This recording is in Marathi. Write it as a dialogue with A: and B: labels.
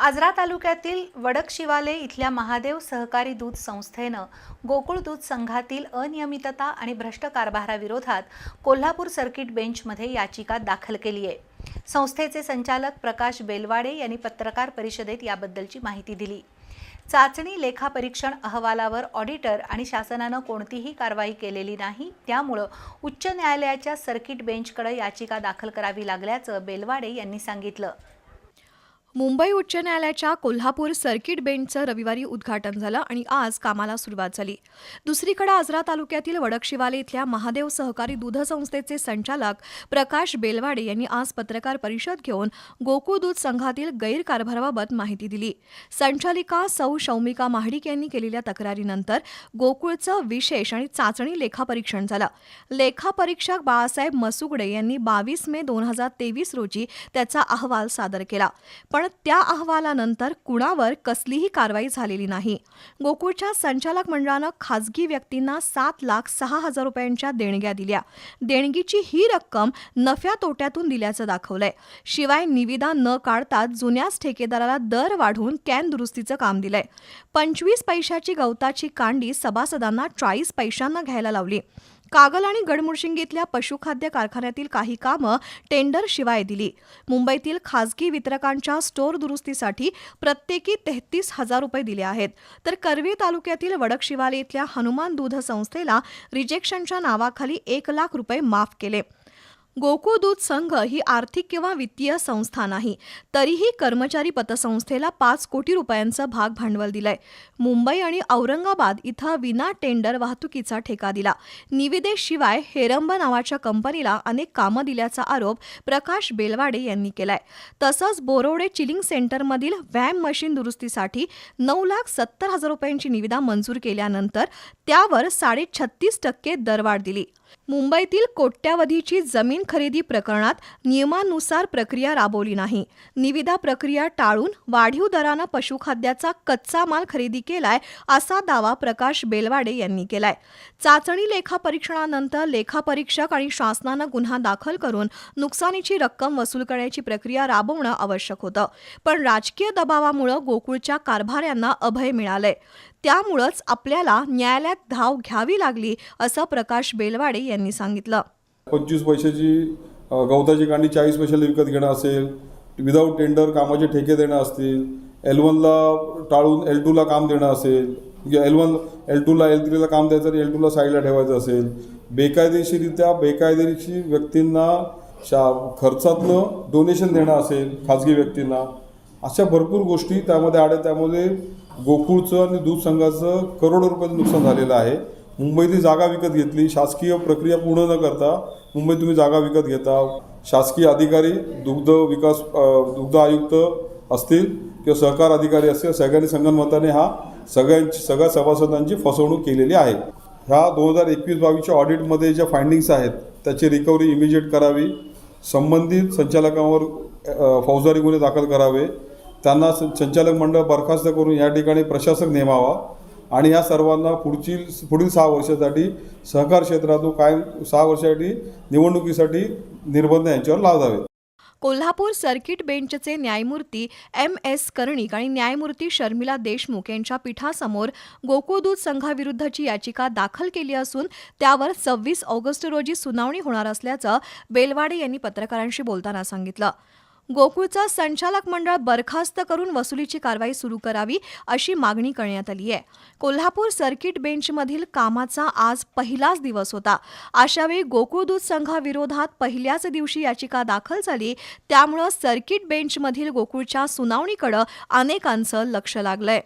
A: आजरा तालुक्यातील वडकशिवाले इथल्या महादेव सहकारी दूध संस्थेनं गोकुळ दूध संघातील अनियमितता आणि भ्रष्ट कारभाराविरोधात कोल्हापूर सर्किट बेंचमध्ये याचिका दाखल केली आहे. संस्थेचे संचालक प्रकाश बेलवाडे यांनी पत्रकार परिषदेत याबद्दलची माहिती दिली. चाचणी लेखापरीक्षण अहवालावर ऑडिटर आणि शासनानं कोणतीही कारवाई केलेली नाही त्यामुळं उच्च न्यायालयाच्या सर्किट बेंचकडे याचिका दाखल करावी लागल्याचं बेलवाडे यांनी सांगितलं.
B: मुंबई उच्च न्यायालयाच्या कोल्हापूर सर्किट बेंचचं रविवारी उद्घाटन झालं आणि आज कामाला सुरुवात झाली. दुसरीकडे आजरा तालुक्यातील वडकशिवाले इथल्या महादेव सहकारी दूध संस्थेचे संचालक प्रकाश बेलवाडे यांनी आज पत्रकार परिषद घेऊन गोकुळ दूध संघातील गैरकारभाराबाबत माहिती दिली. संचालिका सौ शौमिका महाडिक यांनी केलेल्या तक्रारीनंतर गोकुळचं विशेष आणि चाचणी लेखापरीक्षण झालं. लेखापरीक्षक बाळासाहेब मसुगडे यांनी बावीस मे दोन हजार तेवीस रोजी त्याचा अहवाल सादर केला. पण त्या अहवालानंतर कुणावर कसलीही कारवाई झालेली नाही. गोकुळच्या संचालक मंडळानं खासगी व्यक्तींना सात लाख सहा हजार रुपयांच्या देणग्या दिल्या. देणगीची ही रक्कम नफ्या तोट्यातून दिल्याचं दाखवलंय. शिवाय निविदा न काढताच जुन्याच ठेकेदाराला दर वाढवून कॅन दुरुस्तीचं काम दिलंय. पंचवीस पैशाची गवताची कांडी सभासदांना चाळीस पैशांना घ्यायला लावली. कागल आणि गडमुडशिंगीतल्या पशुखाद्य कारखान्यातील काही कामं टेंडर शिवाय दिली. मुंबईतील खासगी वितरकांच्या स्टोअर दुरुस्तीसाठी प्रत्येकी तेहतीस हजार रुपये दिले आहेत. तर करवी तालुक्यातील वडकशिवाले इथल्या हनुमान दूध संस्थेला रिजेक्शनच्या नावाखाली एक लाख रुपये माफ केले. गोकुळ दूध संघ ही आर्थिक किंवा वित्तीय संस्था नाही. तरीही कर्मचारी पतसंस्थेला पाच कोटी रुपयांचं भाग भांडवल दिलंय. मुंबई आणि औरंगाबाद इथं विना टेंडर वाहतुकीचा ठेका दिला. निविदेशिवाय हेरंब नावाच्या कंपनीला अनेक कामं दिल्याचा आरोप प्रकाश बेलवाडे यांनी केलाय. तसंच बोरोडे चिलिंग सेंटरमधील व्हॅम मशीन दुरुस्तीसाठी नऊ लाख सत्तर हजार रुपयांची निविदा मंजूर केल्यानंतर त्यावर साडे छत्तीस टक्के दरवाढ दिली. मुंबईतील कोट्यावधीची जमीन खरेदी प्रकरणात नियमानुसार प्रक्रिया राबवली नाही. निविदा प्रक्रिया टाळून वाढीव दरानं पशुखाद्याचा कच्चा माल खरेदी केलाय असा दावा प्रकाश बेलवाडे यांनी केलाय. चाचणी लेखापरीक्षणानंतर लेखापरीक्षक आणि शासनानं गुन्हा दाखल करून नुकसानीची रक्कम वसूल करण्याची प्रक्रिया राबवणं आवश्यक होतं. पण राजकीय दबावामुळं गोकुळच्या कारभाऱ्यांना अभय मिळालंय. त्यामुळंच आपल्याला न्यायालयात धाव घ्यावी लागली असं प्रकाश बेलवाडे यांनी सांगितलं.
C: पंचवीस पैशाची गवताची कांडी चाळीस पैशाला विकत घेणं असेल विदाऊट टेंडर कामाचे ठेके देणं असतील एल वनला टाळून एल टूला काम देणं असेल एल वन एल टूला एल थ्रीला काम द्यायचं आणि एल टूला साईडला ठेवायचं असेल बेकायदेशीरित्या बेकायदेशीर व्यक्तींना शा खर्चातनं डोनेशन देणं असेल खाजगी व्यक्तींना अशा भरपूर गोष्टी त्यामध्ये आड्या त्यामध्ये गोकुळचं आणि दूध संघाचं करोडो रुपयाचं नुकसान झालेलं आहे. मुंबईतली जागा विकत घेतली. शासकीय प्रक्रिया पूर्ण न करता मुंबईत तुम्ही जागा विकत घेता. शासकीय अधिकारी दुग्ध विकास दुग्ध आयुक्त असतील किंवा सहकार अधिकारी असतील सहकारी संगनमताने हा सगळ्यांची सगळ्या सभासदांची फसवणूक केलेली आहे. ह्या दोन हजार एकवीस बावीसच्या ऑडिटमध्ये ज्या फायंडिंग्स आहेत त्याची रिकव्हरी इमिजिएट करावी. संबंधित संचालकांवर फौजदारी गुन्हे दाखल करावे. त्यांना संचालक मंडळ बरखास्त करून या ठिकाणी प्रशासक नेमावा. आणि या सर्वांना पुढची पुढील सहा वर्षासाठी सहकार क्षेत्रातून कायम सहा वर्षासाठी निवडणुकीसाठी निर्बंध यांच्यावर लावावेत
B: कोल्हापूर सर्किट बेंचचे न्यायमूर्ती एम एस कर्णिक आणि न्यायमूर्ती शर्मिला देशमुख यांच्या पीठासमोर गोकुळदूध संघाविरुद्धची याचिका दाखल केली असून त्यावर सव्वीस ऑगस्ट रोजी सुनावणी होणार असल्याचं बेलवाडे यांनी पत्रकारांशी बोलताना सांगितलं. गोकुळचं संचालक मंडळ बरखास्त करून वसुलीची कारवाई सुरू करावी अशी मागणी करण्यात आली आहे. कोल्हापूर सर्किट बेंचमधील कामाचा आज पहिलाच दिवस होता. अशावेळी गोकुळ दूध संघाविरोधात पहिल्याच दिवशी याचिका दाखल झाली. त्यामुळं सर्किट बेंचमधील गोकुळच्या सुनावणीकडं अनेकांचं लक्ष लागलंय.